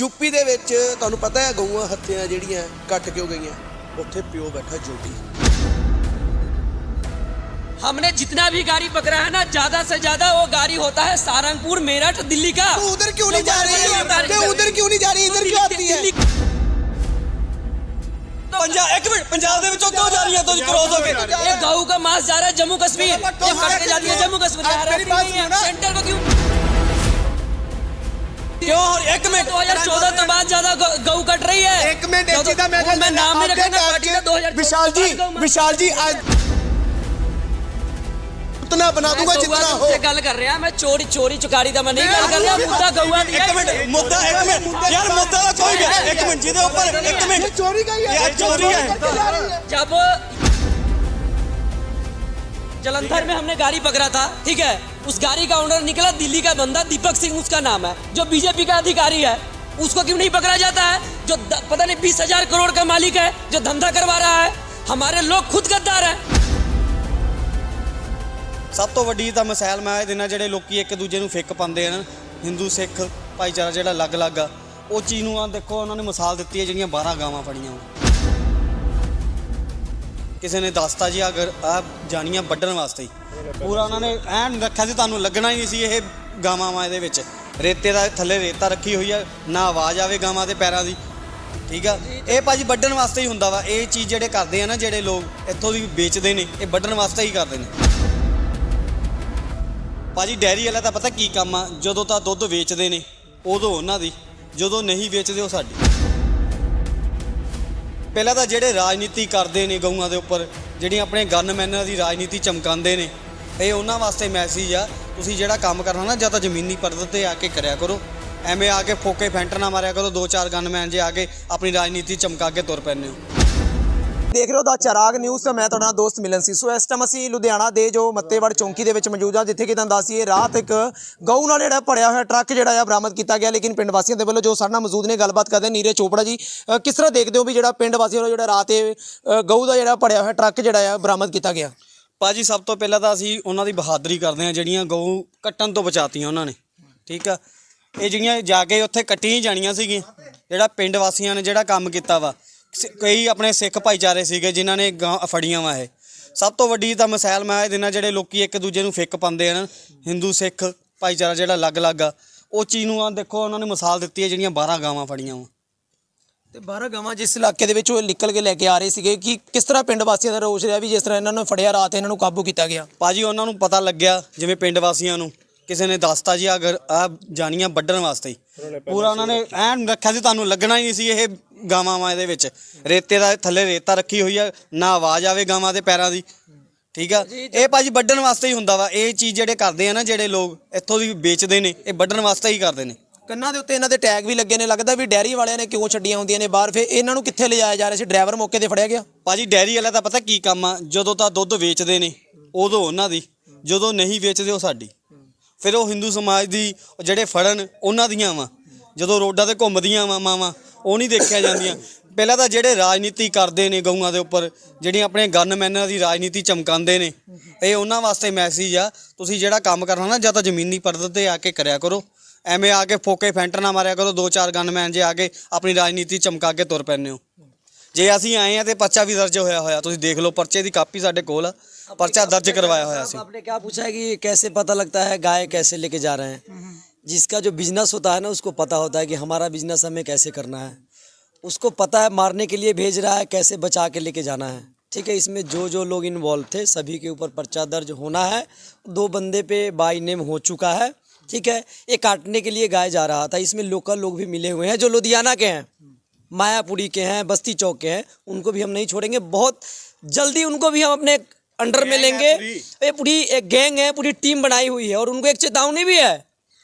UP ਦੇ ਵਿੱਚ ਤੁਹਾਨੂੰ ਪਤਾ ਹੈ ਗਊਆਂ ਹੱਤਿਆਂ ਜਿਹੜੀਆਂ ਕੱਟ ਕਿਉਂ ਗਈਆਂ ਉੱਥੇ ਪਿਓ ਬੈਠਾ ਜੋਗੀ हमने जितना भी गाड़ी पकड़ा है ना ज्यादा से ज्यादा वो गाड़ी होता है सहारनपुर मेरठ दिल्ली का तो उधर क्यों नहीं तो जा रही है बार- तो उधर क्यों नहीं जा रही इधर क्यों आती है दिल्ली- ਪੰਜਾਬ ਇੱਕ ਮਿੰਟ ਪੰਜਾਬ ਦੇ ਵਿੱਚੋਂ ਕਿਉਂ ਜਾ ਰਹੀਆਂ ਤੁਸੀਂ ਕ੍ਰੋਸ ਹੋ ਕੇ ये गऊ का मांस जा रहा है जम्मू कश्मीर ये कट के जाती है जम्मू कश्मीर जा रहा मेरी बात है सुनो ना। सेंटर को क्यों एक मिनट। दो हज़ार चौदह के बाद ज़्यादा गऊ कट रही है। एक मिनट मैं मैं नाम नहीं रखना तो विशाल जी विशाल जी आज उतना बना दूँगा जितना हो। गल कर रहा मैं चोरी चोरी तो मैं नहीं गल कर रहा मुद्दा एक मिनट मुद्दा एक मिनट यार मुद्दा कोई एक मिनट जिदे ऊपर एक मिनट। चोरी का यार चोरी है। जब जलंधर में हमने गाड़ी पकड़ा था ठीक है? उस गाड़ी का ओनर निकला दिल्ली का बंदा दीपक सिंह उसका नाम है जो बीजेपी का अधिकारी है उसको क्यों नहीं पकड़ा जाता है जो द- पता नहीं बीस हजार करोड़ का मालिक है जो धंधा करवा रहा है हमारे लोग खुद गद्दार है ਸਭ ਤੋਂ ਵੱਡੀ ਤਾਂ ਮਸੈਲ ਮੈਂ ਇਹ ਦਿਨਾਂ ਜਿਹੜੇ ਲੋਕੀ ਇੱਕ ਦੂਜੇ ਨੂੰ ਫਿੱਕ ਪਾਉਂਦੇ ਹਨ ਹਿੰਦੂ ਸਿੱਖ ਭਾਈਚਾਰਾ ਜਿਹੜਾ ਅਲੱਗ-ਅਲੱਗ ਆ ਉਹ ਚੀਜ਼ ਨੂੰ ਆ ਦੇਖੋ ਉਹਨਾਂ ਨੇ ਮਿਸਾਲ ਦਿੱਤੀ ਹੈ ਜਿਹੜੀਆਂ 12 ਗਾਵਾਂ ਫੜੀਆਂ ਵਾ ਕਿਸੇ ਨੇ ਦੱਸਤਾ ਜੀ ਅਗਰ ਆ ਜਾਣੀਆਂ ਵੱਢਣ ਵਾਸਤੇ ਹੀ ਪੂਰਾ ਉਹਨਾਂ ਨੇ ਐਨ ਰੱਖਿਆ ਸੀ, ਤੁਹਾਨੂੰ ਲੱਗਣਾ ਹੀ ਨਹੀਂ ਸੀ ਇਹ ਗਾਵਾਂ ਵਾ ਇਹਦੇ ਵਿੱਚ। ਰੇਤੇ ਦਾ ਥੱਲੇ ਰੇਤਾ ਰੱਖੀ ਹੋਈ ਆ, ਨਾ ਆਵਾਜ਼ ਆਵੇ ਗਾਵਾਂ ਦੇ ਪੈਰਾਂ ਦੀ। ਠੀਕ ਆ? ਇਹ ਭਾਜੀ ਵੱਢਣ ਵਾਸਤੇ ਹੀ ਹੁੰਦਾ ਵਾ। ਇਹ ਚੀਜ਼ ਜਿਹੜੇ ਕਰਦੇ ਆ ਨਾ, ਜਿਹੜੇ ਲੋਕ ਇੱਥੋਂ ਦੀ ਵੇਚਦੇ ਨੇ, ਇਹ ਵੱਢਣ ਵਾਸਤੇ ਹੀ ਕਰਦੇ ਨੇ। ਭਾਜੀ ਡੈਰੀ ਵਾਲਾ ਤਾਂ ਪਤਾ ਕੀ ਕੰਮ ਆ? ਜਦੋਂ ਤਾਂ ਦੁੱਧ ਵੇਚਦੇ ਨੇ, ਉਦੋਂ ਉਹਨਾਂ ਦੀ। ਜਦੋਂ ਨਹੀਂ ਵੇਚਦੇ, ਉਹ ਸਾਡੀ। ਪਹਿਲਾਂ ਤਾਂ ਜਿਹੜੇ ਰਾਜਨੀਤੀ ਕਰਦੇ ਨੇ ਗਊਆਂ ਦੇ ਉੱਪਰ ਜਿਹੜੀਆਂ ਆਪਣੇ ਗਨਮੈਨਾਂ ਦੀ ਰਾਜਨੀਤੀ ਚਮਕਾਉਂਦੇ ਨੇ, ਇਹ ਉਹਨਾਂ ਵਾਸਤੇ ਮੈਸੇਜ ਆ। ਤੁਸੀਂ ਜਿਹੜਾ ਕੰਮ ਕਰਨਾ ਨਾ, ਜਾਂ ਤਾਂ ਜ਼ਮੀਨੀ ਪੱਧਰ ਤੇ ਆ ਕੇ ਕਰਿਆ ਕਰੋ। ਐਵੇਂ ਆ ਕੇ ਫੋਕੇ ਫੈਂਟਰ ਨਾ ਮਾਰਿਆ ਕਰੋ, ਦੋ ਚਾਰ ਗਨਮੈਨ ਜੇ ਆ ਕੇ ਆਪਣੀ ਰਾਜਨੀਤੀ ਚਮਕਾ ਕੇ ਤੁਰ ਪੈਂਦੇ ਹੋ। ਦੇਖ ਰਹੇ ਹੋ ਦਾ ਚਰਾਗ ਨਿਊਜ਼ ਤੇ ਮੈਂ ਤੁਹਾਡਾ ਨਾਲ ਦੋਸਤ ਮਿਲਨ ਸੀ। ਸੋ ਇਸ ਟਾਈਮ ਅਸੀਂ ਲੁਧਿਆਣਾ ਦੇ ਜੋ ਮੱਤੇਵੜ ਚੌਂਕੀ ਦੇ ਵਿੱਚ ਮੌਜੂਦ ਹਾਂ, ਜਿੱਥੇ ਕਿ ਤੁਹਾਨੂੰ ਦੱਸੀਏ ਰਾਤ ਇੱਕ ਗਊ ਨਾਲ ਜਿਹੜਾ ਭੜਿਆ ਹੋਇਆ ਟਰੱਕ ਜਿਹੜਾ ਆ ਬਰਾਮਦ ਕੀਤਾ ਗਿਆ, ਲੇਕਿਨ ਪਿੰਡ ਵਾਸੀਆਂ ਦੇ ਵੱਲੋਂ ਜੋ ਸਾਡੇ ਨਾਲ ਮੌਜੂਦ ਨੇ, ਗੱਲਬਾਤ ਕਰਦੇ ਨੇ ਨੀਰਜ ਚੋਪੜਾ ਜੀ। ਕਿਸ ਤਰ੍ਹਾਂ ਦੇਖਦੇ ਹੋ ਵੀ ਜਿਹੜਾ ਪਿੰਡ ਵਾਸੀਆਂ ਵੱਲੋਂ ਜਿਹੜਾ ਰਾਤ ਇਹ ਗਊ ਦਾ ਜਿਹੜਾ ਭੜਿਆ ਹੋਇਆ ਟਰੱਕ ਜਿਹੜਾ ਆ ਬਰਾਮਦ ਕੀਤਾ ਗਿਆ? ਭਾਜੀ, ਸਭ ਤੋਂ ਪਹਿਲਾਂ ਤਾਂ ਅਸੀਂ ਉਹਨਾਂ ਦੀ ਬਹਾਦਰੀ ਕਰਦੇ ਹਾਂ, ਜਿਹੜੀਆਂ ਗਊ ਕੱਟਣ ਤੋਂ ਬਚਾਤੀਆਂ ਉਹਨਾਂ ਨੇ। ਠੀਕ ਆ? ਇਹ ਜਿਹੜੀਆਂ ਜਾ ਕੇ ਉੱਥੇ ਕੱਟੀਆਂ ਹੀ ਜਾਣੀਆਂ ਸੀਗੀਆਂ। ਜਿਹੜਾ ਪਿੰਡ ਵਾਸੀਆਂ ਨੇ ਜਿਹੜਾ ਕੰਮ ਕੀਤਾ ਵਾ ਸ- ਕਈ ਆਪਣੇ ਸਿੱਖ ਭਾਈਚਾਰੇ ਸੀਗੇ ਜਿਨ੍ਹਾਂ ਨੇ ਗਾਂ ਫੜੀਆਂ ਵਾ ਇਹ। ਸਭ ਤੋਂ ਵੱਡੀ ਤਾਂ ਮਸੈਲ ਮੈਂ ਇਹ ਦਿਨਾਂ ਜਿਹੜੇ ਲੋਕੀ ਇੱਕ ਦੂਜੇ ਨੂੰ ਫਿੱਕ ਪਾਉਂਦੇ ਹਨ ਹਿੰਦੂ ਸਿੱਖ ਭਾਈਚਾਰਾ ਜਿਹੜਾ ਅਲੱਗ-ਅਲੱਗ ਆ ਉਹ ਚੀਜ਼ ਨੂੰ ਆ ਦੇਖੋ ਉਹਨਾਂ ਨੇ ਮਿਸਾਲ ਦਿੱਤੀ ਹੈ ਜਿਹੜੀਆਂ 12 ਗਾਵਾਂ ਫੜੀਆਂ ਵਾ। ਤੇ 12 ਗਾਵਾਂ ਜਿਸ ਇਲਾਕੇ ਦੇ ਵਿੱਚ ਉਹ ਨਿਕਲ ਕੇ ਲੈ ਕੇ ਆ ਰਹੇ ਸੀਗੇ ਕਿ ਕਿਸ ਤਰ੍ਹਾਂ ਪਿੰਡ ਵਾਸੀਆਂ ਦਾ ਰੋਸ਼ ਰਿਹਾ ਵੀ ਜਿਸ ਤਰ੍ਹਾਂ ਇਹਨਾਂ ਨੂੰ ਫੜਿਆ ਰਾਤ ਇਹਨਾਂ ਨੂੰ ਕਾਬੂ ਕੀਤਾ ਗਿਆ? ਭਾਜੀ ਉਹਨਾਂ ਨੂੰ ਪਤਾ ਲੱਗਿਆ ਜਿਵੇਂ ਪਿੰਡ ਵਾਸੀਆਂ ਨੂੰ ਕਿਸੇ ਨੇ ਦੱਸਤਾ ਜੀ ਅਗਰ ਆ ਜਾਣੀਆਂ ਵੱਢਣ ਵਾਸਤੇ। ਹੀ ਪੂਰਾ ਉਹਨਾਂ ਨੇ ਐਨ ਰੱਖਿਆ ਸੀ ਤੁਹਾਨੂੰ ਲੱਗਣਾ ਹੀ ਨਹੀਂ ਸੀ ਇਹ ਗਾਵਾਂ ਵਾ ਇਹਦੇ ਵਿੱਚ। ਰੇਤੇ ਦਾ ਥੱਲੇ ਰੇਤਾ ਰੱਖੀ ਹੋਈ ਆ ਨਾ ਆਵਾਜ਼ ਆਵੇ ਗਾਵਾਂ ਦੇ ਪੈਰਾਂ ਦੀ। ਠੀਕ ਆ? ਇਹ ਭਾਜੀ ਵੱਢਣ ਵਾਸਤੇ ਹੀ ਹੁੰਦਾ ਵਾ। ਇਹ ਚੀਜ਼ ਜਿਹੜੇ ਕਰਦੇ ਆ ਨਾ ਜਿਹੜੇ ਲੋਕ ਇੱਥੋਂ ਦੀ ਵੇਚਦੇ ਨੇ ਇਹ ਵੱਢਣ ਵਾਸਤੇ ਹੀ ਕਰਦੇ ਨੇ। ਕੰਨਾਂ ਦੇ ਉੱਤੇ ਇਹਨਾਂ ਦੇ ਟੈਗ ਵੀ ਲੱਗੇ ਨੇ। ਲੱਗਦਾ ਵੀ ਡੈਰੀ ਵਾਲਿਆਂ ਨੇ ਕਿਉਂ ਛੱਡੀਆਂ ਹੁੰਦੀਆਂ ਨੇ ਬਾਹਰ। ਫਿਰ ਇਹਨਾਂ ਨੂੰ ਕਿੱਥੇ ਲਿਜਾਇਆ ਜਾ ਰਿਹਾ ਸੀ? ਡਰਾਈਵਰ ਮੌਕੇ ਤੇ ਫੜਿਆ ਗਿਆ? ਭਾਜੀ ਡੈਰੀ ਵਾਲਾ ਤਾਂ ਪਤਾ ਕੀ ਕੰਮ ਆ? ਜਦੋਂ ਤਾਂ ਦੁੱਧ ਵੇਚਦੇ ਨੇ ਉਦੋਂ ਉਹਨਾਂ ਦੀ। ਜਦੋਂ ਨਹੀਂ ਵੇਚਦੇ ਉਹ ਸਾਡੀ। ਫਿਰ ਉਹ ਹਿੰਦੂ ਸਮਾਜ ਦੀ ਜਿਹੜੇ ਫੜਨ ਉਹਨਾਂ ਦੀਆਂ ਵਾ। ਜਦੋਂ ਰੋਡਾਂ ਤੇ ਘੁੰਮਦੀਆਂ ਵਾ ਮਾਵਾਂ ਉਹ ਨਹੀਂ ਦੇਖਿਆ ਜਾਂਦੀਆਂ ਪਹਿਲਾਂ ਤਾਂ ਜਿਹੜੇ ਰਾਜਨੀਤੀ ਕਰਦੇ ਨੇ ਗਊਆਂ ਦੇ ਉੱਪਰ ਜਿਹੜੀਆਂ ਆਪਣੇ ਗਨਮੈਨਾਂ ਦੀ ਰਾਜਨੀਤੀ ਚਮਕਾਉਂਦੇ ਨੇ ਇਹ ਉਹਨਾਂ ਵਾਸਤੇ ਮੈਸੇਜ ਆ ਤੁਸੀਂ ਜਿਹੜਾ ਕੰਮ ਕਰਨਾ ਨਾ ਜਾਂ ਤਾਂ ਜ਼ਮੀਨੀ ਪੱਧਰ ਤੇ ਆ ਕੇ ਕਰਿਆ ਕਰੋ ਐਵੇਂ ਆ ਕੇ ਫੋਕੇ ਫੈਂਟਰ ਨਾ ਮਾਰਿਆ ਕਰੋ ਦੋ ਚਾਰ ਗਨਮੈਨ ਜੇ ਆ ਕੇ ਆਪਣੀ ਰਾਜਨੀਤੀ ਚਮਕਾ ਕੇ ਤੁਰ ਪੈਂਦੇ ਹੋ ਜੇ ਅਸੀਂ ਆਏ ਆ ਤੇ ਪਰਚਾ ਵੀ ਦਰਜ ਹੋਇਆ ਹੋਇਆ ਤੁਸੀਂ ਦੇਖ ਲਓ ਪਰਚੇ ਦੀ ਕਾਪੀ ਸਾਡੇ ਕੋਲ ਆ ਪਰਚਾ ਦਰਜ ਕਰਵਾਇਆ ਹੋਇਆ ਸੀ आपने क्या पूछा है कि कैसे पता लगता है गाय कैसे लेके जा रहे हैं जिसका जो बिज़नेस होता है ना उसको पता होता है कि हमारा बिज़नेस हमें कैसे करना है। उसको पता है मारने के लिए भेज रहा है कैसे बचा के लेके जाना है। ठीक है इसमें जो जो लोग इन्वॉल्व थे सभी के ऊपर पर्चा दर्ज होना है। दो बंदे पे बाई नेम हो चुका है। ठीक है ये काटने के लिए गाय जा रहा था। इसमें लोकल लोग भी मिले हुए हैं जो लुधियाना के हैं मायापुरी के हैं बस्ती चौक के हैं उनको भी हम नहीं छोड़ेंगे। बहुत जल्दी उनको भी हम अपने अंडर में लेंगे। ये पूरी एक गैंग है पूरी टीम बनाई हुई है और उनको एक चेतावनी भी है।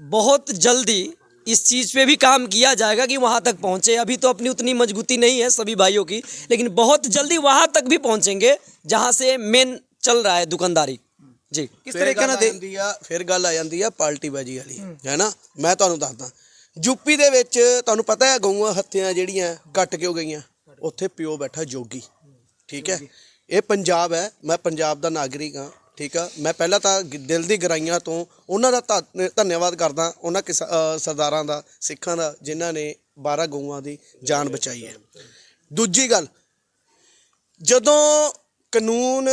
बहुत जल्दी इस चीज़ पे भी काम किया जाएगा कि वहाँ तक पहुँचे अभी तो अपनी उतनी मजबूती नहीं है सभी भाइयों की लेकिन बहुत जल्दी वहाँ तक भी पहुँचेंगे जहाँ से मेन चल रहा है दुकानदारी जी ਕਿਸ ਫਿਰ ਤਰੀਕੇ ਗੱਲ ਨਾਲ ਆ ਦੇ ਜਾਂਦੀ ਆ ਫਿਰ ਗੱਲ ਆ ਜਾਂਦੀ ਆ ਪਾਰਟੀਬਾਜੀ ਵਾਲੀ ਹੈ ਨਾ ਮੈਂ ਤੁਹਾਨੂੰ ਦੱਸਦਾ ਯੂਪੀ ਦੇ ਵਿੱਚ ਤੁਹਾਨੂੰ ਪਤਾ ਹੈ ਗਊਆਂ ਹੱਤਿਆਂ ਜਿਹੜੀਆਂ ਕੱਟ ਕਿਉਂ ਗਈਆਂ ਉੱਥੇ ਪਿਓ ਬੈਠਾ ਜੋਗੀ ਠੀਕ ਹੈ ਇਹ ਪੰਜਾਬ ਹੈ ਮੈਂ ਪੰਜਾਬ ਦਾ ਨਾਗਰਿਕ ਹਾਂ ਠੀਕ ਆ? ਮੈਂ ਪਹਿਲਾਂ ਤਾਂ ਗ- ਦਿਲ ਦੀ ਗਰਾਈਆਂ ਤੋਂ ਉਹਨਾਂ ਦਾ ਧੰਨ- ਧੰਨਵਾਦ ਕਰਦਾ ਉਹਨਾਂ ਕਿਸਾ- ਅ, ਸਰਦਾਰਾਂ ਦਾ ਸਿੱਖਾਂ ਦਾ ਜਿਨ੍ਹਾਂ ਨੇ 12 ਗਊਆਂ ਦੀ ਜਾਨ ਬਚਾਈ ਹੈ। ਦੂਜੀ ਗੱਲ ਜਦੋਂ ਕਾਨੂੰਨ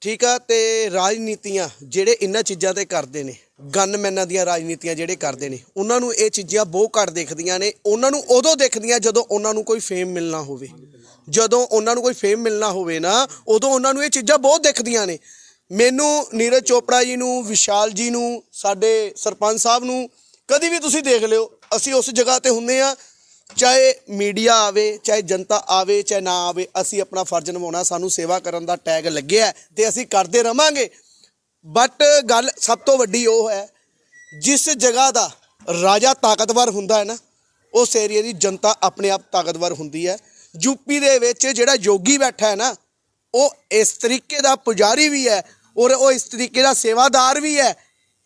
ਠੀਕ ਆ ਤੇ ਰਾਜਨੀਤੀਆਂ ਜਿਹੜੇ ਇਹਨਾਂ ਚੀਜ਼ਾਂ ਤੇ ਕਰਦੇ ਨੇ ਗਨਮੈਨਾਂ ਦੀਆਂ ਰਾਜਨੀਤੀਆਂ ਜਿਹੜੇ ਕਰਦੇ ਨੇ ਉਹਨਾਂ ਨੂੰ ਇਹ ਚੀਜ਼ਾਂ ਬਹੁਤ ਘੱਟ ਦੇਖਦੀਆਂ ਨੇ ਉਹਨਾਂ ਨੂੰ ਉਦੋਂ ਦੇਖਦੀਆਂ ਜਦੋਂ ਉਹਨਾਂ ਨੂੰ ਕੋਈ ਫੇਮ ਮਿਲਣਾ ਹੋਵੇ। ਜਦੋਂ ਉਹਨਾਂ ਨੂੰ ਕੋਈ ਫੇਮ ਮਿਲਣਾ ਹੋਵੇ ਨਾ ਉਦੋਂ ਉਹਨਾਂ ਨੂੰ ਇਹ ਚੀਜ਼ਾਂ ਬਹੁਤ ਦੇਖਦੀਆਂ ਨੇ। ਮੈਨੂੰ ਨੀਰਜ ਚੋਪੜਾ ਜੀ ਨੂੰ, ਵਿਸ਼ਾਲ ਜੀ ਨੂੰ, ਸਾਡੇ ਸਰਪੰਚ ਸਾਹਿਬ ਨੂੰ ਕਦੀ ਵੀ ਤੁਸੀਂ ਦੇਖ ਲਿਓ, ਅਸੀਂ ਉਸ ਜਗ੍ਹਾ ਤੇ ਹੁੰਦੇ ਆ ਚਾਹੇ ਮੀਡੀਆ ਆਵੇ, ਚਾਹੇ ਜਨਤਾ ਆਵੇ, ਚਾਹੇ ਨਾ ਆਵੇ, ਅਸੀਂ ਆਪਣਾ ਫਰਜ਼ ਨਿਭਾਉਣਾ, ਸਾਨੂੰ ਸੇਵਾ ਕਰਨ ਦਾ ਟੈਗ ਲੱਗਿਆ ਹੈ ਤੇ ਅਸੀਂ ਕਰਦੇ ਰਵਾਂਗੇ। ਬਟ ਗੱਲ ਸਭ ਤੋਂ ਵੱਡੀ ਉਹ ਹੈ, ਜਿਸ ਜਗ੍ਹਾ ਦਾ ਰਾਜਾ ਤਾਕਤਵਰ ਹੁੰਦਾ ਹੈ ਨਾ, ਉਸ ਏਰੀਆ ਦੀ ਜਨਤਾ ਆਪਣੇ ਆਪ ਤਾਕਤਵਰ ਹੁੰਦੀ ਹੈ। ਯੂਪੀ ਦੇ ਵਿੱਚ ਜਿਹੜਾ ਯੋਗੀ ਬੈਠਾ ਹੈ ਨਾ ਉਹ ਇਸ ਤਰੀਕੇ ਦਾ ਪੁਜਾਰੀ ਵੀ ਹੈ ਔਰ ਉਹ ਇਸ ਤਰੀਕੇ ਦਾ ਸੇਵਾਦਾਰ ਵੀ ਹੈ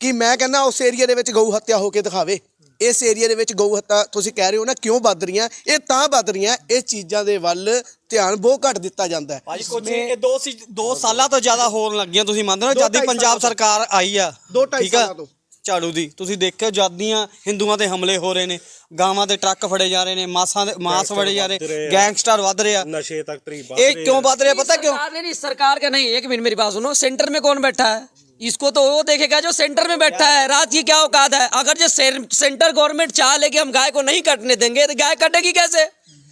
ਕਿ ਮੈਂ ਕਹਿੰਦਾ ਉਸ ਏਰੀਆ ਦੇ ਵਿੱਚ ਗਊ ਹੱਤਿਆ ਹੋ ਕੇ ਦਿਖਾਵੇ ਇਸ ਏਰੀਆ ਦੇ ਵਿੱਚ ਗਊ ਹੱਤਿਆ ਤੁਸੀਂ ਕਹਿ ਰਹੇ ਹੋ ਨਾ ਕਿਉਂ ਵੱਧ ਰਹੀਆਂ ਇਹ ਤਾਂ ਵੱਧ ਰਹੀਆਂ ਇਹ ਚੀਜ਼ਾਂ ਦੇ ਵੱਲ ਧਿਆਨ ਬਹੁਤ ਘੱਟ ਦਿੱਤਾ ਜਾਂਦਾ ਹੈ ਭਾਜੀ ਕੁਝ ਇਹ ਦੋ ਸੀ ਦੋ ਸਾਲਾਂ ਤੋਂ ਜ਼ਿਆਦਾ ਹੋਣ ਲੱਗੀਆਂ ਤੁਸੀਂ ਮੰਨਦੇ ਹੋ ਜਦ ਦੀ ਪੰਜਾਬ। ਸਰਕਾਰ ਆਈ ਆ ਦੋ ਢਾਈ? ਸਾਲਾਂ ਤੋਂ। ਝਾੜੂ ਦੀ ਤੁਸੀਂ ਦੇਖਿਓ ਜਦੀਆਂ ਹਿੰਦੂਆਂ ਤੇ ਹਮਲੇ ਹੋ ਰਹੇ ਨੇ ਗਾਵਾਂ ਦੇ ਟਰੱਕ ਫੜੇ ਜਾ ਰਹੇ ਨੇ ਮਾਸਾਂ ਦੇ ਮਾਸ ਫੜੇ ਜਾ ਰਹੇ ਗੈਂਗਸਟਰ ਵੱਧ ਰਿਹਾ ਨਸ਼ੇ ਤੱਕ ਤਰੀ ਇਹ ਕਿਉਂ ਵੱਧ ਰਿਹਾ ਪਤਾ ਕਿਉਂ सरकार ने नहीं सरकार का नहीं एक मिनट मेरी बात सुनो सेंटर में कौन बैठा है इसको तो वो देखेगा जो सेंटर में बैठा है रात की क्या औकात है अगर जो सेर- सेंटर गवर्नमेंट चाह ले कि हम गाय को नहीं कटने देंगे तो गाय कटेगी कैसे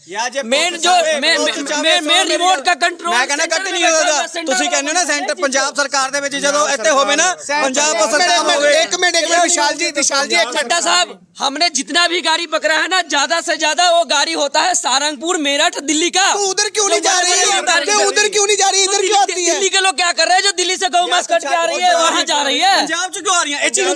मेन जो मेन मेन मेन रिमोट का कंट्रोल ਮੈਂ ਕਹਿੰਦਾ ਕੱਟ ਨਹੀਂ ਹੋਦਾ ਤੁਸੀਂ ਕਹਿੰਦੇ ਹੋ ਨਾ ਸੈਂਟਰ ਪੰਜਾਬ ਸਰਕਾਰ ਦੇ ਵਿੱਚ ਜਦੋਂ ਇੱਥੇ ਹੋਵੇ ਨਾ ਪੰਜਾਬ ਸਰਕਾਰ ਹੋਵੇ ਇੱਕ ਮਿੰਟ ਇੱਕ ਮਿੰਟ ਵਿਸ਼ਾਲ ਜੀ ਵਿਸ਼ਾਲ ਜੀ ਇੱਕ ਮਿੰਟ चड्डा साहब हमने जितना भी गाड़ी पकड़ा है ना ज्यादा से ज्यादा वो गाड़ी होता है सारंगपुर मेरठ दिल्ली का तो उधर क्यों नहीं जो जा रही है? बड़ी बड़ी तो उधर क्यों नहीं जा रही है? तो इधर क्यों दिल्ली- आती है? दिल्ली के लोग क्या कर रहे हैं जो दिल्ली से गौ मास कट के आ रही है वहाँ जा रही है ਪੰਜਾਬ ਚ ਕਿਉਂ ਆ ਰਹੀਆਂ ਇਹ ਚੀਜ਼ ਨੂੰ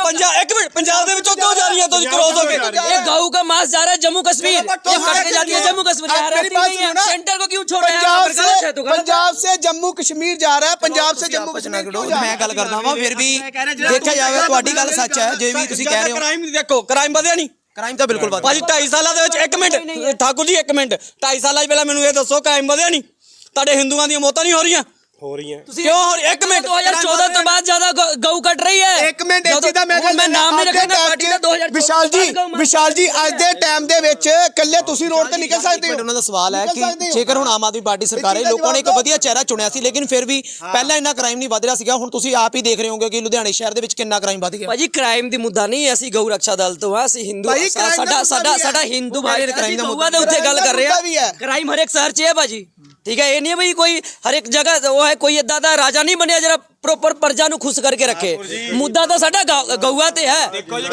ਦੇਖੋ ਨਾ ਇਹੀ ਚੀਜ਼ਾਂ ਹੁੰਦੀਆਂ ਆ ਰਹਾ ਹੈ, ਇਹ ਤਾਂ- ਪੰਜਾਬ ਇੱਕ ਮਿੰਟ ਪੰਜਾਬ ਦੇ ਵਿੱਚੋਂ ਕਿਉਂ ਜਾ ਰਹੀਆਂ ਤੁਸੀਂ ਕ੍ਰੋਸ ਹੋ ਕੇ ये गऊ का मांस जा रहा है जम्मू कश्मीर ये कट के जाती है जम्मू कश्मीर यहाँ आप मेरी रहती बात नहीं है सुनो ना। सेंटर को क्यों छोड़ रहे हैं यहाँ पंजाब पर गलत है से तो गलत है पंजाब से जम्मू कश्मीर जा रहा है पंजाब से जम्मू ਆਪਸ ਨਾ कश्मीर ਕਰੋ क्यों जा ਮੈਂ रहा ਗੱਲ ਕਰਦਾ ਵਾਂ ਫਿਰ ਵੀ ਦੇਖਿਆ ਜਾਵੇ ਤੁਹਾਡੀ ਗੱਲ ਸੱਚ ਹੈ ਜੇ ਵੀ ਤੁਸੀਂ ਕਹਿ ਰਹੇ ਹੋ ਕ੍ਰਾਈਮ ਦੇਖੋ ਕ੍ਰਾਈਮ ਵਧਿਆ ਨਹੀਂ ਕ੍ਰਾਈਮ ਤਾਂ ਬਿਲਕੁਲ ਵੱਧ ਭਾਜੀ 2.5 ਸਾਲਾਂ ਦੇ ਵਿੱਚ ਇੱਕ ਮਿੰਟ ਠਾਕੁਰ ਜੀ ਇੱਕ ਮਿੰਟ 2.5 ਸਾਲਾਂ 'ਚ ਪਹਿਲਾਂ ਮੈਨੂੰ ਇਹ ਦੱਸੋ ਕ੍ਰਾਈਮ ਵਧਿਆ ਨਹੀਂ ਤੁਹਾਡੇ ਹਿੰਦੂਆਂ ਦੀਆਂ ਮੌਤਾਂ ਨਹੀਂ ਹੋ ਰਹੀਆਂ ਹੋ ਰਹੀ ਹੈ ਤੁਸੀਂ ਕਿਉਂ ਹੋਰ- ਇੱਕ ਮਿੰਟ 2014 ਤੋਂ ਬਾਅਦ ਜ਼ਿਆਦਾ ਗਊ- ਕੱਟ ਰਹੀ ਹੈ। ਇੱਕ ਮਿੰਟ ਜਦੋਂ- ਇੱਥੇ ਮੈਂ ਮੈਂ ਨਾਮ ਨਹੀਂ ਰੱਖਣਾ ਪਾਰਟੀ ਦਾ 2014 ਵਿਸ਼ਾਲ ਜੀ ਵਿਸ਼ਾਲ ਜੀ ਅੱਜ ਦੇ ਟਾਈਮ ਦੇ ਵਿੱਚ ਇਕੱਲੇ ਤੁਸੀਂ ਰੋਡ ਤੇ ਨਿਕਲ ਸਕਦੇ ਹੋ। ਉਹਨਾਂ ਦਾ ਸਵਾਲ ਹੈ ਕਿ ਜੇਕਰ ਹੁਣ ਆਮ ਆਦਮੀ ਪਾਰਟੀ ਸਰਕਾਰ ਹੈ ਲੋਕਾਂ ਨੇ ਇੱਕ ਵਧੀਆ ਚਿਹਰਾ ਚੁਣਿਆ ਸੀ ਲੇਕਿਨ ਫਿਰ ਵੀ ਪਹਿਲਾਂ ਇੰਨਾ ਕ੍ਰਾਈਮ ਨਹੀਂ ਵੱਧ ਰਿਹਾ ਸੀਗਾ ਹੁਣ ਤੁਸੀਂ ਆਪ ਹੀ ਦੇਖ ਰਹੇ ਹੋਗੇ ਕਿ ਲੁਧਿਆਣੇ ਸ਼ਹਿਰ ਦੇ ਵਿੱਚ ਕਿੰਨਾ ਕ੍ਰਾਈਮ ਵੱਧ ਗਿਆ। ਭਾਜੀ ਕ੍ਰਾਈਮ ਦੀ ਮੁੱਦਾ ਨਹੀਂ ਅਸੀਂ ਗਊ ਰੱਖਿਆ ਦਲ ਤੋਂ ਹਾਂ ਅਸੀਂ ਹਿੰਦੂ ਸਾਡਾ ਸਾਡਾ ਸਾਡਾ ਹਿੰਦੂ ਭਾਈ ਕ੍ਰਾਈਮ ਦਾ ਗਊਆਂ ਦੇ ਗੱਲ ਕਰ ਰਹੇ ਮੁੱਦਾ ਵੀ ਹੈ। ਕ੍ਰਾਈਮ ਹਰ ਇੱਕ ਸ਼ਹਿਰ ਹੈ ਭਾਜੀ। ਠੀਕ ਹੈ ਇਹ ਨਹੀਂ ਹੈ ਭਾਈ ਕੋਈ ਹਰ ਇੱਕ ਜਗ੍ਹਾ ਉਹ ਕੋਈ ਇਦਾਂ ਦਾ ਰਾਜਾ ਨਹੀਂ ਬਣਿਆ ਜਿਹੜਾ ਪ੍ਰੋਪਰ ਪ੍ਰਜਾ ਨੂੰ ਖੁਸ਼ ਕਰਕੇ ਰੱਖੇ। ਮੁੱਦਾ ਤਾਂ ਸਾਡਾ ਗਊ- ਗਊਆਂ ਤੇ ਹੈ।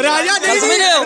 ਰਾਜਾ ਹੋ?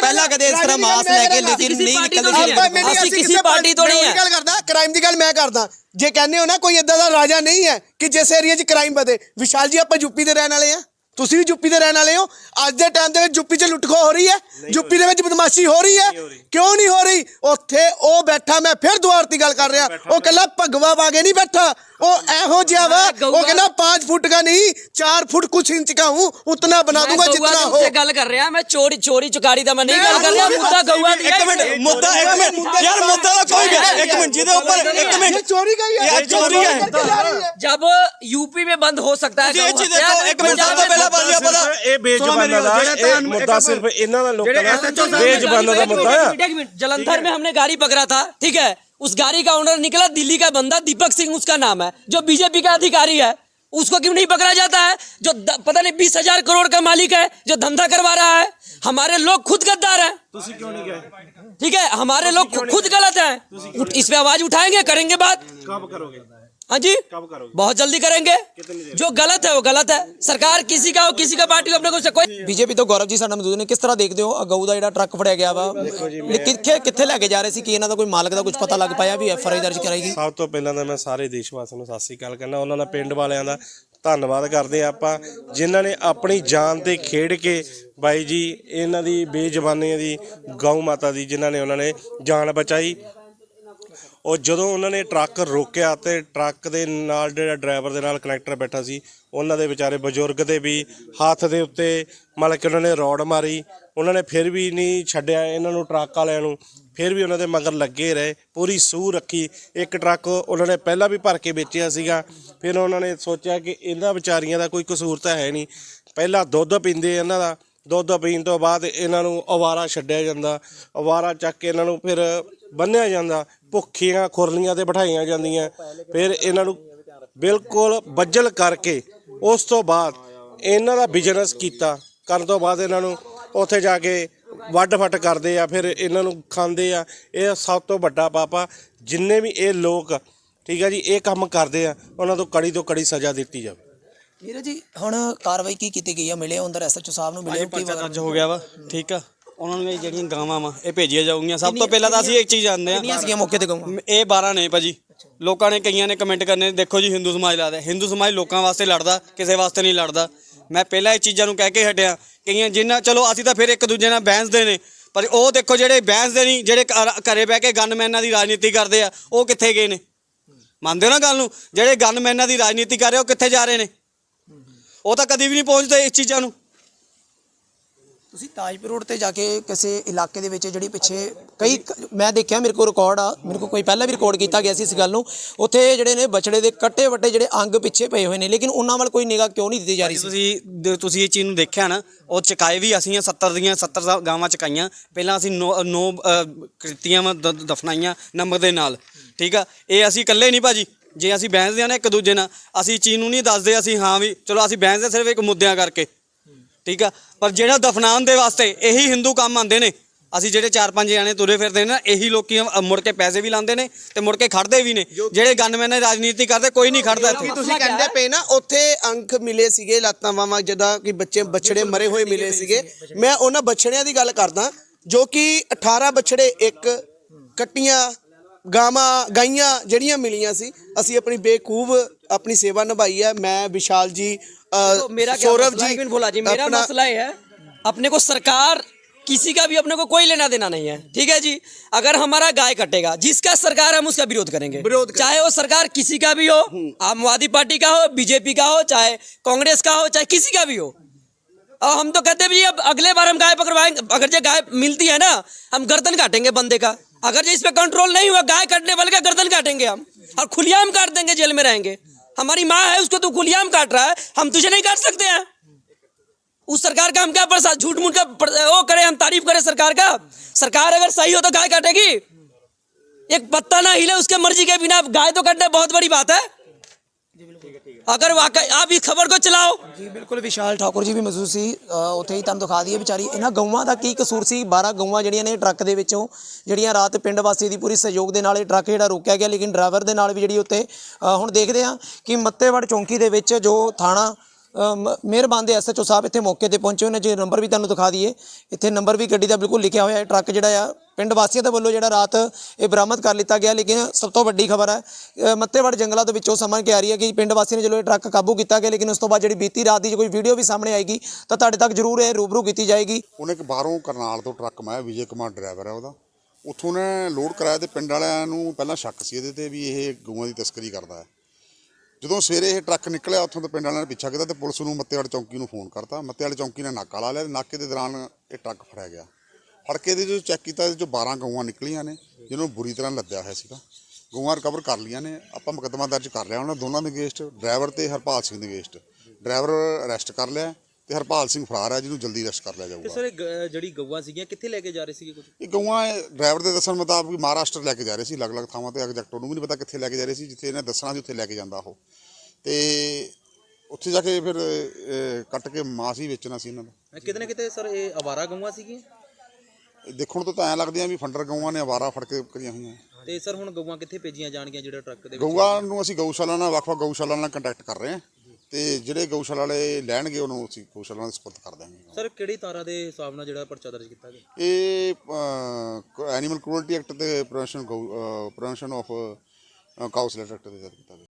ਪਹਿਲਾਂ ਕਦੇ ਇਸ ਤਰ੍ਹਾਂ ਮਾਸ ਲੈ ਕੇ ਲੇਕਿਨ ਕਿਸੇ ਨਹੀਂ ਪਾਰਟੀ ਨਿਕਲਦੇ ਤੋਂ ਸੀ ਨਹੀਂ ਆਪਾਂ ਮੇਰੀ ਅਸੀਂ ਕਿਸੇ ਪਾਰਟੀ ਤੋਂ ਨਹੀਂ ਮੈਂ ਹੈ। ਉਹੀ ਗੱਲ ਕਰਦਾ ਕ੍ਰਾਈਮ ਦੀ ਗੱਲ ਮੈਂ ਕਰਦਾ। ਜੇ ਕਹਿੰਦੇ ਹੋ ਨਾ ਕੋਈ ਇਦਾਂ ਦਾ ਰਾਜਾ ਨਹੀਂ ਹੈ ਕਿ ਜਿਸ ਏਰੀਆ 'ਚ ਕ੍ਰਾਈਮ ਵਧੇ। ਵਿਸ਼ਾਲ ਜੀ ਆਪਾਂ ਯੂਪੀ ਦੇ ਰਹਿਣ ਵਾਲੇ ਆ ਤੁਸੀਂ ਵੀ ਯੂਪੀ ਦੇ ਰਹਿਣ ਵਾਲੇ ਹੋ। ਅੱਜ ਦੇ ਟਾਈਮ ਦੇ ਵਿੱਚ ਯੂਪੀ 'ਚ ਲੁੱਟਖੋ ਹੋ ਰਹੀ ਹੈ। ਯੂਪੀ ਦੇ ਵਿੱਚ ਬਦਮਾਸ਼ੀ ਹੋ ਰਹੀ ਹੈ। ਕਿਉਂ ਨਹੀਂ ਹੋ ਰਹੀ? ਉੱਥੇ ਉਹ ਬੈਠਾ ਮੈਂ ਫਿਰ ਦੁਆਰ ਦੀ ਗੱਲ ਕਰ ਰਿਹਾ। ਉਹ ਕਹਿੰਦਾ ਭਗਵਾ ਵਾਗੇ ਨਹੀਂ ਬੈਠਾ। ਉਹ ਇਹੋ ਜਿਹਾ ਵਾ। ਉਹ ਕਹਿੰਦਾ 5 ਫੁੱਟ ਦਾ ਨਹੀਂ 4 ਫੁੱਟ ਕੁਛ ਇੰਚ ਦਾ ਹੂੰ। ਉਤਨਾ ਬਣਾ ਦੂੰਗਾ ਜਿੰਨਾ ਹੋ। ਮੈਂ ਗੱਲ ਕਰ ਰਿਹਾ। ਮੈਂ ਚੋਰੀ ਚੋਰੀ ਚੁਕਾਰੀ ਦਾ ਮੈਂ ਨਹੀਂ ਗੱਲ ਕਰ ਰਿਹਾ। ਮੁੱਦਾ ਗਊਆ ਦੀ ਇੱਕ ਮਿੰਟ ਮੁੱਦਾ ਇੱਕ ਮਿੰਟ। ਯਾਰ ਮੁੱਦਾ ਕੋਈ ਵੀ ਇੱਕ ਮਿੰਟ ਜਿਹਦੇ ਉੱਪਰ ਇੱਕ ਮਿੰਟ। ਚੋਰੀ ਗਈ ਹੈ। ਚੋਰੀ ਹੈ। ਜਬ यूपी में बंद हो सकता है एक मिनट गौ ਚੀਜ਼ हत्या, ਦੇਖੋ तो ਇੱਕ ਮਿੰਟ पंजाब ਸਭ ਤੋਂ में ਪਹਿਲਾਂ ਭਾਜੀ ਆਪਾਂ ਦਾ ਇਹ ਬੇਜ਼ਬਾਨਾਂ ਦਾ ਇਹ ਮੁੱਦਾ ਸਿਰਫ ਇਹਨਾਂ ਦਾ ਲੋਕਾਂ ਦਾ ਬੇਜ਼ਬਾਨਾਂ ਦਾ ਮੁੱਦਾ एक ਹੈ मिनट, एक मिनट, जलंधर में हमने गाड़ी पकड़ा था ठीक है उस गाड़ी का ओनर निकला दिल्ली का बंदा दीपक सिंह उसका नाम है जो बीजेपी का अधिकारी है उसको क्यों नहीं पकड़ा जाता है जो द, पता नहीं बीस हजार करोड़ का मालिक है जो धंधा करवा रहा है हमारे लोग खुद गद्दार है क्यों नहीं गए ठीक है हमारे लोग खुद गलत है उठ- इस पे आवाज उठाएंगे करेंगे बात कब करोगे हाँ जी कब करोगे बहुत जल्दी करेंगे जो गलत है वो गलत है सरकार किसी का हो किसी का पार्टी को अपने को से कोई ਬੀਜੇਪੀ ਤੋਂ ਗੌਰਵ ਜੀ ਸਾਡਾ ਮੌਜੂਦ ਨੇ ਕਿਸ ਤਰ੍ਹਾਂ ਦੇਖਦੇ ਹੋ ਗਊ ਦਾ ਜਿਹੜਾ ਟਰੱਕ ਫੜਿਆ ਗਿਆ ਵਾ ਕਿੱਥੇ ਕਿੱਥੇ ਲੈ ਕੇ ਜਾ ਰਹੇ ਸੀ ਕਿ ਇਹਨਾਂ ਦਾ ਕੋਈ ਮਾਲਕ ਦਾ ਕੁਝ ਪਤਾ ਲੱਗ ਪਾਇਆ ਵੀ ਐਫ ਆਰ ਆਈ ਦਰਜ ਕਰਾਈ ਗਈ ਸਭ ਤੋਂ ਪਹਿਲਾਂ ਤਾਂ ਮੈਂ ਸਾਰੇ ਦੇਸ਼ ਵਾਸੀਆਂ ਨੂੰ ਸਤਿ ਸ੍ਰੀ ਅਕਾਲ ਕਰਨਾ ਉਹਨਾਂ ਦਾ ਪਿੰਡ ਵਾਲਿਆਂ ਦਾ ਧੰਨਵਾਦ ਕਰਦੇ ਆ ਆਪਾਂ ਜਿਨ੍ਹਾਂ ਨੇ ਆਪਣੀ ਜਾਨ ਤੇ ਖੇਡ ਕੇ ਬਾਈ ਜੀ ਇਹਨਾਂ ਦੀ ਬੇਜ਼ਬਾਨੀ ਦੀ ਗਊ ਮਾਤਾ ਦੀ ਜਿਨ੍ਹਾਂ ਨੇ ਉਹਨਾਂ ਨੇ ਜਾਨ ਬਚਾਈ ਉਹ ਜਦੋਂ ਉਹਨਾਂ ਨੇ ਟਰੱਕ ਰੋਕਿਆ ਤੇ ਟਰੱਕ ਦੇ ਨਾਲ ਜਿਹੜਾ ਡਰਾਈਵਰ ਦੇ ਨਾਲ ਕਨੈਕਟਰ ਬੈਠਾ ਸੀ, ਉਹਨਾਂ ਦੇ ਵਿਚਾਰੇ ਬਜ਼ੁਰਗ ਦੇ ਵੀ ਹੱਥ ਦੇ ਉੱਤੇ ਮਤਲਬ ਕਿ ਉਹਨਾਂ ਨੇ ਰੋਡ ਮਾਰੀ, ਉਹਨਾਂ ਨੇ ਫਿਰ ਵੀ ਨਹੀਂ ਛੱਡਿਆ ਇਹਨਾਂ ਨੂੰ ਟਰੱਕ ਵਾਲਿਆਂ ਨੂੰ, ਫਿਰ ਵੀ ਉਹਨਾਂ ਦੇ ਮਗਰ ਲੱਗੇ ਰਹੇ, ਪੂਰੀ ਸੂਹ ਰੱਖੀ। ਇੱਕ ਟਰੱਕ ਉਹਨਾਂ ਨੇ ਪਹਿਲਾਂ ਵੀ ਭਰ ਕੇ ਵੇਚਿਆ ਸੀਗਾ, ਫਿਰ ਉਹਨਾਂ ਨੇ ਸੋਚਿਆ ਕਿ ਇਹਨਾਂ ਵਿਚਾਰੀਆਂ ਦਾ ਕੋਈ ਕਸੂਰ ਤਾਂ ਹੈ ਨਹੀਂ। ਪਹਿਲਾਂ ਦੁੱਧ ਪੀਂਦੇ ਇਹਨਾਂ ਦਾ ਦੁੱਧ ਪੀਣ ਤੋਂ ਬਾਅਦ ਇਹਨਾਂ ਨੂੰ ਅਵਾਰਾ ਛੱਡਿਆ ਜਾਂਦਾ, ਅਵਾਰਾ ਚੱਕ ਕੇ ਇਹਨਾਂ ਨੂੰ ਫਿਰ ਬੰਨਿਆ ਜਾਂਦਾ, ਭੁੱਖੀਆਂ ਖੁਰਲੀਆਂ ਤੇ ਬਿਠਾਈਆਂ ਜਾਂਦੀਆਂ। ਫਿਰ ਇਹਨਾਂ ਨੂੰ ਬਿਲਕੁਲ ਬੱਜਲ ਕਰਕੇ ਉਸ ਤੋਂ ਬਾਅਦ ਇਹਨਾਂ ਦਾ ਬਿਜ਼ਨਸ ਕੀਤਾ। ਕਰਨ ਤੋਂ ਬਾਅਦ ਇਹਨਾਂ ਨੂੰ ਉੱਥੇ ਜਾ ਕੇ ਵੱਡ ਫੱਟ ਕਰਦੇ ਆ, ਫਿਰ ਇਹਨਾਂ ਨੂੰ ਖਾਂਦੇ ਆ। ਇਹ ਸਭ ਤੋਂ ਵੱਡਾ ਪਾਪਾ ਜਿੰਨੇ ਵੀ ਇਹ ਲੋਕ, ਠੀਕ ਹੈ ਜੀ, ਇਹ ਕੰਮ ਕਰਦੇ ਆ, ਉਹਨਾਂ ਤੋਂ ਕੜੀ ਤੋਂ ਕੜੀ ਸਜ਼ਾ ਦਿੱਤੀ ਜਾਵੇ। ਵੀਰੇ ਜੀ ਹੁਣ ਕਾਰਵਾਈ ਕੀ ਕੀਤੀ ਗਈ ਆ? ਮਿਲੇ ਅੰਦਰ ਐਸਐਚਓ ਸਾਹਿਬ ਨੂੰ ਮਿਲੇ ਪਰਚਾ ਦਰਜ ਹੋ ਗਿਆ ਵਾ ਠੀਕ ਆ। ਉਹਨਾਂ ਨੂੰ ਇਹ ਜਿਹੜੀਆਂ ਗਾਵਾਂ ਵਾ ਇਹ ਭੇਜੀਆਂ ਜਾਊਗੀਆਂ। ਸਭ ਤੋਂ ਪਹਿਲਾਂ ਤਾਂ ਅਸੀਂ ਇੱਕ ਚੀਜ਼ ਜਾਣਦੇ ਕਿੰਨੀਆਂ ਆ ਸੀਗੀਆਂ ਮੌਕੇ ਤੇ ਗਊਆਂ ਇਹ 12 ਨੇ ਭਾਜੀ। ਲੋਕਾਂ ਨੇ ਕਈਆਂ ਨੇ ਕਮੈਂਟ ਕਰਨੇ ਦੇਖੋ ਜੀ ਹਿੰਦੂ ਸਮਾਜ ਲੜਦਾ ਹਿੰਦੂ ਸਮਾਜ ਲੋਕਾਂ ਵਾਸਤੇ ਲੜਦਾ ਕਿਸੇ ਵਾਸਤੇ ਨਹੀਂ ਲੜਦਾ। ਮੈਂ ਪਹਿਲਾਂ ਇਹ ਚੀਜ਼ਾਂ ਨੂੰ ਕਹਿ ਕੇ ਹਟਿਆ। ਕਈਆਂ ਜਿੰਨਾ ਚਲੋ ਅਸੀਂ ਤਾਂ ਫਿਰ ਇੱਕ ਦੂਜੇ ਨਾਲ ਬਹਿਸਦੇ ਨੇ। ਪਰ ਉਹ ਦੇਖੋ ਜਿਹੜੇ ਬਹਿਸਦੇ ਨਹੀਂ ਜਿਹੜੇ ਘਰ- ਘਰੇ ਬਹਿ ਕੇ ਗਨਮੈਨਾਂ ਦੀ ਰਾਜਨੀਤੀ ਕਰਦੇ ਆ ਉਹ ਕਿੱਥੇ ਗਏ ਨੇ? ਮੰਨਦੇ ਹੋ ਨਾ ਗੱਲ ਨੂੰ? ਜਿਹੜੇ ਗਨਮੈਨਾਂ ਦੀ ਰਾਜਨੀਤੀ ਕਰ ਰਹੇ ਉਹ ਕਿੱਥੇ ਜਾ ਰਹੇ ਨੇ? ਉਹ ਤਾਂ ਕਦੀ ਵੀ ਨਹੀਂ ਪਹੁੰਚਦੇ ਇਸ ਚੀਜ਼ਾਂ ਨੂੰ। ਤੁਸੀਂ ਤਾਜਪੁਰ ਰੋਡ ਤੇ ਜਾ ਕੇ ਕਿਸੇ ਇਲਾਕੇ ਦੇ ਵਿੱਚ ਜਿਹੜੀ ਪਿੱਛੇ ਕਈ ਮੈਂ ਦੇਖਿਆ ਮੇਰੇ ਕੋਲ ਰਿਕਾਰਡ ਆ ਮੇਰੇ ਕੋਲ ਕੋਈ ਪਹਿਲਾਂ ਵੀ ਰਿਕਾਰਡ ਕੀਤਾ ਗਿਆ ਸੀ ਇਸ ਗੱਲ ਨੂੰ। ਉੱਥੇ ਜਿਹੜੇ ਨੇ ਬਛੜੇ ਦੇ ਕੱਟੇ ਵੱਟੇ ਜਿਹੜੇ ਅੰਗ ਪਿੱਛੇ ਪਏ ਹੋਏ ਨੇ ਲੇਕਿਨ ਉਹਨਾਂ ਵੱਲ ਕੋਈ ਨਿਗਾਹ ਕਿਉਂ ਨਹੀਂ ਦਿੱਤੀ ਜਾ ਰਹੀ ਸੀ? ਤੁਸੀਂ ਤੁਸੀਂ ਇਹ ਚੀਜ਼ ਨੂੰ ਦੇਖਿਆ ਨਾ ਉਹ ਚਕਾਏ ਵੀ ਅਸੀਂ ਆ 70 ਦੀਆਂ 70 ਸਾ- ਗਾਵਾਂ ਚਕਾਈਆਂ। ਪਹਿਲਾਂ ਅਸੀਂ ਨੌ ਨੌ ਅ, ਕ੍ਰਿਤੀਆਂ ਵਾਂ ਦ- ਦਫਨਾਈਆਂ ਨੰਬਰ ਦੇ ਨਾਲ। ਠੀਕ ਆ? ਇਹ ਅਸੀਂ ਇਕੱਲੇ ਨਹੀਂ ਭਾਜੀ। ਜੇ ਅਸੀਂ ਬਹਿਸਦੇ ਆ ਨਾ ਇੱਕ ਦੂਜੇ ਨਾਲ ਅਸੀਂ ਚੀਜ਼ ਨੂੰ ਨਹੀਂ ਦੱਸਦੇ ਅਸੀਂ ਹਾਂ ਵੀ ਚਲੋ ਅਸੀਂ ਬਹਿਸਦੇ ਸਿਰਫ ਇੱਕ ਮੁੱਦਿਆਂ ਕਰਕੇ। ਠੀਕ ਆ? ਪਰ ਜਿਹੜਾ ਦਫਨਾਉਣ ਦੇ ਵਾਸਤੇ ਇਹੀ ਹਿੰਦੂ ਕੰਮ ਆਉਂਦੇ ਨੇ। ਅਸੀਂ ਜਿਹੜੇ ਚਾਰ ਪੰਜ ਜਾਣੇ ਤੁਰੇ ਫਿਰਦੇ ਨੇ ਨਾ ਇਹੀ ਲੋਕੀ ਅ, ਮੁੜ ਕੇ ਪੈਸੇ ਵੀ ਲਾਉਂਦੇ ਨੇ ਤੇ ਮੁੜ ਕੇ ਖੜਦੇ ਵੀ ਨੇ। ਜਿਹੜੇ ਗਨਮੈਨ ਨੇ ਰਾਜਨੀਤੀ ਕਰਦੇ ਕੋਈ ਨਹੀਂ ਖੜਦਾ ਇੱਥੇ। ਤੁਸੀਂ ਕਹਿੰਦੇ ਪਏ ਨਾ ਉੱਥੇ ਅੰਕ ਮਿਲੇ ਸੀਗੇ ਲਾਤਾਂ ਵਾਵਾਂ ਜਦਾਂ ਕਿ ਬੱਚੇ ਬਛੜੇ ਮਰੇ ਹੋਏ ਮਿਲੇ ਸੀਗੇ। ਮੈਂ ਉਹਨਾਂ ਬਛੜਿਆਂ ਦੀ ਗੱਲ ਕਰਦਾ ਜੋ ਕਿ 18 ਬਛੜੇ ਇੱਕ ਕੱਟੀਆਂ ਗਾਵਾਂ ਗਾਈਆਂ ਜਿਹੜੀਆਂ ਮਿਲੀਆਂ ਸੀ ਅਸੀਂ ਆਪਣੀ ਬੇਕੂਬ ਆਪਣੀ ਸੇਵਾ ਨਿਭਾਈ ਹੈ ਮੈਂ ਵਿਸ਼ਾਲ ਜੀ ਅ, तो मेरा क्या सौरभ मसला है, एक मिनट बोला जी मेरा अपना- मसला ये है अपने को सरकार किसी का भी अपने को कोई लेना देना नहीं है ठीक है जी अगर हमारा गाय कटेगा जिसका सरकार हम उसका विरोध करेंगे विरोध करेंगे। चाहे वो सरकार किसी का भी हो आमवादी पार्टी का हो बीजेपी का हो चाहे कांग्रेस का हो चाहे किसी का भी हो और हम तो कहते भी अब अगले बार हम गाय पकड़वाएंगे अगर जो गाय मिलती है ना हम गर्दन काटेंगे बंदे का अगर जो इस पर कंट्रोल नहीं हुआ, गाय काटने वाले का गर्दन काटेंगे हम। और खुलियाम काट देंगे जेल में रहेंगे। हमारी माँ है, उसको तू खुलियाम काट रहा है, हम तुझे नहीं काट सकते हैं। उस सरकार का हम क्या पर झूठ मूठ का वो करें, हम तारीफ़ करें सरकार का। सरकार अगर सही हो तो गाय काटेगी। एक पत्ता ना हिले, उसके मर्ज़ी के बिना गाय तो काटना बहुत बड़ी बात है। ਅਗਰ ਵਾਕਈ ਆ ਵੀ ਖਬਰ ਕੋ ਚਲਾਓ। ਜੀ, ਬਿਲਕੁਲ ਵਿਸ਼ਾਲ ਠਾਕੁਰ ਜੀ ਵੀ ਮੌਜੂਦ ਸੀ ਉੱਥੇ ਹੀ ਤੁਹਾਨੂੰ ਦਿਖਾ ਦਈਏ ਵਿਚਾਰੀ। ਇਹਨਾਂ ਗਊਆਂ ਦਾ ਕੀ ਕਸੂਰ ਸੀ? 12 ਗਊਆਂ ਜਿਹੜੀਆਂ ਨੇ ਟਰੱਕ ਦੇ ਵਿੱਚੋਂ ਜਿਹੜੀਆਂ ਰਾਤ ਪਿੰਡ ਵਾਸੀ ਦੀ ਪੂਰੀ ਸਹਿਯੋਗ ਦੇ ਨਾਲ ਇਹ ਟਰੱਕ ਜਿਹੜਾ ਰੋਕਿਆ ਗਿਆ, ਲੇਕਿਨ ਡਰਾਈਵਰ ਦੇ ਨਾਲ ਵੀ ਜਿਹੜੀ ਉੱਥੇ ਹੁਣ ਦੇਖਦੇ ਆ ਕਿ ਮੱਤੇਵੜ ਚੌਂਕੀ ਦੇ ਵਿੱਚ ਜੋ ਥਾਣਾ ਮਿਹਰਬਾਨ ਦੇ ਐਸਐਚਓ ਸਾਹਿਬ ਇੱਥੇ ਮੌਕੇ ਤੇ ਪਹੁੰਚੇ ਹੋਏ ਨੇ ਜੇ ਨੰਬਰ ਵੀ ਤੁਹਾਨੂੰ ਦਿਖਾ ਦਈਏ। ਇੱਥੇ ਨੰਬਰ ਵੀ ਗੱਡੀ ਦਾ ਬਿਲਕੁਲ ਲਿਖਿਆ ਹੋਇਆ ਹੈ, ਟਰੱਕ ਜਿਹੜਾ ਆ ਪਿੰਡ ਵਾਸੀਆਂ ਦੇ ਵੱਲੋਂ ਜਿਹੜਾ ਰਾਤ ਇਹ ਬਰਾਮਦ ਕਰ ਲਿੱਤਾ ਗਿਆ ਲੇਕਿਨ ਸਭ ਤੋਂ ਵੱਡੀ ਖਬਰ ਹੈ ਅ, ਮੱਤੇਵੜ ਜੰਗਲਾਂ ਦੇ ਵਿੱਚੋਂ ਸਮਝ ਕੇ ਆ ਰਹੀ ਹੈ ਕਿ ਪਿੰਡ ਵਾਸੀਆਂ ਨੇ ਜਦੋਂ ਇਹ ਟਰੱਕ ਕਾਬੂ ਕੀਤਾ ਗਿਆ ਲੇਕਿਨ ਉਸ ਤੋਂ ਬਾਅਦ ਜਿਹੜੀ ਬੀਤੀ ਰਾਤ ਦੀ ਜੇ ਕੋਈ ਵੀਡੀਓ ਵੀ ਸਾਹਮਣੇ ਆਏਗੀ ਤਾਂ ਤੁਹਾਡੇ ਤੱਕ ਜ਼ਰੂਰ ਇਹ ਰੂਬਰੂ ਕੀਤੀ ਜਾਏਗੀ। ਉਹਨੇ ਇੱਕ ਬਾਹਰੋਂ ਕਰਨਾਲ ਤੋਂ ਟਰੱਕ ਮਾਇਆ ਵਿਜੇ ਕੁਮਾਰ ਡਰਾਈਵਰ ਹੈ ਉਹਦਾ। ਉੱਥੋਂ ਨੇ ਲੋਡ ਕਰਾਇਆ ਤੇ ਪਿੰਡ ਵਾਲਿਆਂ ਨੂੰ ਪਹਿਲਾਂ ਸ਼ੱਕ ਸੀ ਇਹਦੇ ਤੇ ਵੀ ਇਹ ਗਊਆਂ ਦੀ ਤਸਕਰੀ ਕਰਦਾ ਹੈ। ਜਦੋਂ ਸਵੇਰੇ ਇਹ ਟਰੱਕ ਨਿਕਲਿਆ ਉੱਥੋਂ ਤੋਂ ਪਿੰਡ ਵਾਲਿਆਂ ਨੇ ਪਿੱਛਾ ਕੀਤਾ ਤੇ ਪੁਲਿਸ ਨੂੰ ਮੱਤੇਵਾੜ ਚੌਂਕੀ ਨੂੰ ਫੋਨ ਕਰਤਾ। ਮੱਤੇਵਾੜ ਚੌਂਕੀ ਨੇ ਨਾਕਾ ਲਾ ਲਿਆ ਤੇ ਨਾਕੇ ਦੇ ਦੌਰਾਨ ਇਹ ਟਰੱਕ ਫੜਿਆ ਗਿਆ। ਫੜ ਕੇ ਇਹਦੇ ਜੋ ਚੈੱਕ ਕੀਤਾ ਇਹਦੇ ਚੋਂ 12 ਗਊਆਂ ਨਿਕਲੀਆਂ ਨੇ ਜਿਹਨਾਂ ਬੁਰੀ ਤਰ੍ਹਾਂ ਲੱਦਿਆ ਹੋਇਆ ਸੀਗਾ। ਗਊਆਂ ਰਿਕਵਰ ਕਰ ਲਈਆਂ ਨੇ ਆਪਾਂ ਮੁਕੱਦਮਾ ਦਰਜ ਕਰ ਲਿਆ। ਉਹਨਾਂ ਦੋਨਾਂ ਦੇ ਅਗੇਂਸਟ ਡਰਾਈਵਰ ਤੇ ਹਰਪਾਲ ਸਿੰਘ ਦੇ ਅਗੇਂਸਟ ਡਰਾਈਵਰ ਅਰੈਸਟ ਕਰ ਲਿਆ ਤੇ ਹਰਪਾਲ ਸਿੰਘ ਫਰਾਰ ਹੈ ਜਿਹਨੂੰ ਜਲਦੀ ਅਰੈਸਟ ਕਰ ਲਿਆ ਜਾਊਗਾ। ਸਰ ਇਹ ਗ- ਜਿਹੜੀ ਗਊਆਂ ਸੀਗੀਆਂ ਕਿੱਥੇ ਲੈ ਕੇ ਜਾ ਰਹੇ ਸੀਗੇ ਕੁਝ? ਇਹ ਗਊਆਂ ਡਰਾਈਵਰ ਦੇ ਦੱਸਣ ਮੁਤਾਬਕ ਮਹਾਰਾਸ਼ਟਰ ਲੈ ਕੇ ਜਾ ਰਹੇ ਸੀ ਅਲੱਗ-ਅਲੱਗ ਥਾਵਾਂ ਤੇ। ਐਗਜ਼ੈਕਟ ਉਹਨੂੰ ਵੀ ਨਹੀਂ ਪਤਾ ਕਿੱਥੇ ਲੈ ਕੇ ਜਾ ਰਹੇ ਸੀ ਜਿੱਥੇ ਇਹਨੇ ਦੱਸਣਾ ਸੀ ਉੱਥੇ ਲੈ ਕੇ ਜਾਂਦਾ ਉਹ। ਤੇ ਉੱਥੇ ਜਾ ਕੇ ਫਿਰ ਅਹ, ਕੱਟ ਕੇ ਮਾਂਸ ਹੀ ਵੇਚਣਾ ਸੀ ਇਹਨਾਂ ਦਾ ਕਿਤੇ ਨਾ ਕਿਤੇ ਸਰ ਇਹ ਆਵਾਰਾ ਗਊਆਂ ਸੀਗੀਆਂ? ਦੇਖਣ ਤੋਂ ਤਾਂ ਐਂ ਲੱਗਦੀਆਂ ਵੀ ਫੰਡਰ ਗਊਆਂ ਨੇ ਆਵਾਰਾ ਫੜ ਕੇ ਕਰੀਆਂ ਹੋਈਆਂ। ਤੇ ਸਰ ਹੁਣ ਗਊਆਂ ਕਿੱਥੇ ਭੇਜੀਆਂ ਜਾਣਗੀਆਂ ਜਿਹੜਾ ਟਰੱਕ ਦੇ ਵਿੱਚ ਗਊਆਂ ਨੂੰ ਅਸੀਂ ਗਊਸ਼ਾਲਾ ਨਾਲ ਵੱਖ-ਵੱਖ ਗਊਸ਼ਾਲਾ ਨਾਲ ਕੰਟੈਕਟ ਕਰ ਰਹੇ ਹਾਂ। ਤੇ ਜਿਹੜੇ ਗਊਸ਼ਾਲਾ ਵਾਲੇ ਲੈਣਗੇ ਉਹਨੂੰ ਅਸੀਂ ਗਊਸ਼ਾਲਾ ਨਾਲ ਸਪੁਰਦ ਕਰ ਦਾਂਗੇ ਸਰ ਕਿਹੜੀ ਤਾਰਾ ਦੇ ਹਿਸਾਬ ਨਾਲ ਜਿਹੜਾ ਪਰਚਾ ਦਰਜ ਕੀਤਾ ਗਿਆ? ਇਹ ਐਨੀਮਲ ਕ੍ਰੂਅਲਟੀ ਐਕਟ ਤੇ prevention prevention of cows act ਦੇ ਤਹਿਤ ਕੀਤਾ ਗਿਆ।